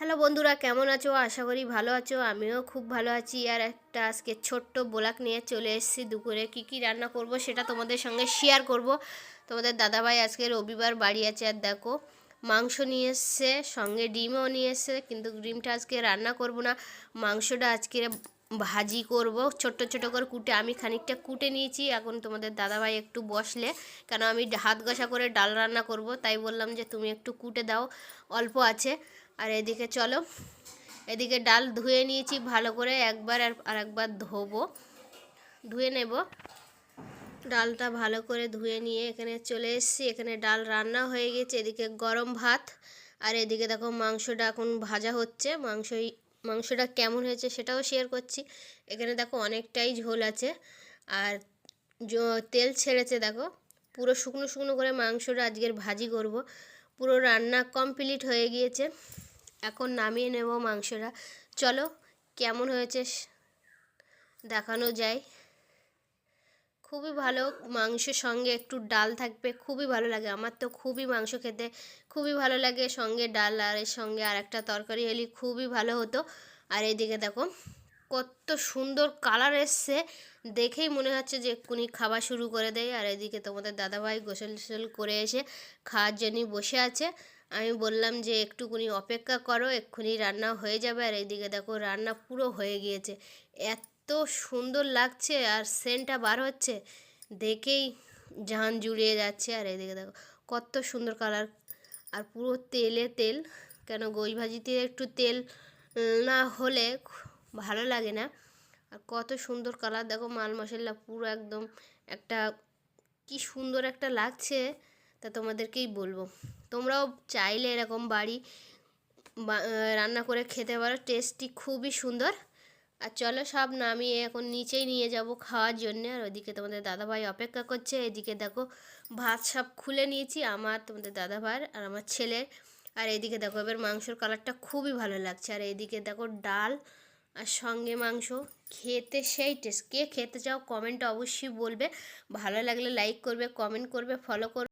Hello বন্ধুরা, কেমন আছো? আশা করি ভালো আছো। আমিও খুব ভালো আছি। আর একটা আজকে ছোট্ট বোলাক নিয়ে চলে এসেছি দুপুরে। কি কি রান্না করব সেটা তোমাদের সঙ্গে শেয়ার করব। তোমাদের দাদাভাই আজকে রবিবার বাড়ি আছে। আর দেখো, মাংস নিয়ে এসছে, সঙ্গে ডিমও নিয়ে এসছে। কিন্তু ডিমটা আজকে রান্না করব না। মাংসটা আজকে ভাজি করব। ছোট্ট ছোট করে কুটে আমি খানিকটা কুটে নিয়েছি। এখন তোমাদের দাদাভাই একটু বসলে। কেন আমি হাত ঘষা করে ডাল রান্না করব, তাই বললাম যে তুমি একটু কুটে দাও, অল্প আছে। আর এদিকে চলো, এদিকে ডাল ধুয়ে নিয়েছি ভালো করে একবার আর আরেকবার ধোবো। ধুয়ে নেব। ডালটা ভালো করে ধুয়ে নিয়ে এখানে চলে এসেছি। এখানে ডাল রান্না হয়ে গেছে। এদিকে গরম ভাত। আর এদিকে দেখো মাংসটা এখন ভাজা হচ্ছে। মাংসই মাংসটা কেমন হয়েছে সেটাও শেয়ার করছি। এখানে দেখো অনেকটাই ঝোল আছে। আর তেল ছেড়েছে দেখো। পুরো শুকনো শুকনো করে মাংসটা আজকের ভাজি করব। পুরো রান্না কমপ্লিট হয়ে গিয়েছে। এখন নামিয়ে নেব মাংসটা। চলো, কেমন হয়েছে দেখানো যায়। খুবই ভালো মাংসের সঙ্গে একটু ডাল থাকবে, খুবই ভালো লাগে। আমার তো খুবই মাংস খেতে খুবই ভালো লাগে। সঙ্গে ডাল আর এর সঙ্গে আর একটা তরকারি হলে খুবই ভালো হতো। আর এইদিকে দেখো, কত সুন্দর কালার এসছে। দেখেই মনে হচ্ছে যে এক্ষুনি খাওয়া শুরু করে দেয় আর এদিকে তোমাদের দাদাভাই গোসল টোসল করে এসে খাওয়ার জন্যই বসে আছে। আমি বললাম যে একটুকুনি অপেক্ষা করো, এক্ষুনি রান্না হয়ে যাবে। আর এইদিকে দেখো, রান্না পুরো হয়ে গিয়েছে। এত সুন্দর লাগছে আর সেন্টটা বার হচ্ছে। দেখেই জান জুড়িয়ে যাচ্ছে। আর এদিকে দেখো, কত সুন্দর কালার আর পুরো তেলে তেল, কেন গই ভাজিতে একটু তেল না হলে ভালো লাগে না। আর কত সুন্দর কালার দেখো মাল মশলা পুরো একদম একটা, কি সুন্দর একটা লাগছে, তা তোমাদেরকেই বলব। তোমরাও চাইলে এরকম বাড়ি রান্না করে খেতে পারো টেস্টটি খুবই সুন্দর। আর চলো সব নামিয়ে এখন নিচেই নিয়ে যাব খাওয়ার জন্য। আর ওইদিকে তোমাদের দাদাভাই অপেক্ষা করছে। এদিকে দেখো ভাত সব খুলে নিয়েছি, আমার, তোমাদের দাদাভাইয়ের আর আমার ছেলের। আর এদিকে দেখো এবার মাংসর কালারটা খুবই ভালো লাগছে। আর এইদিকে দেখো ডাল আর সঙ্গে মাংস। খেতে সেই টেস্ট। কে খেতে চাও কমেন্টে অবশ্যই বলবে। ভালো লাগলে লাইক করবে, কমেন্ট করবে, ফলো করবে।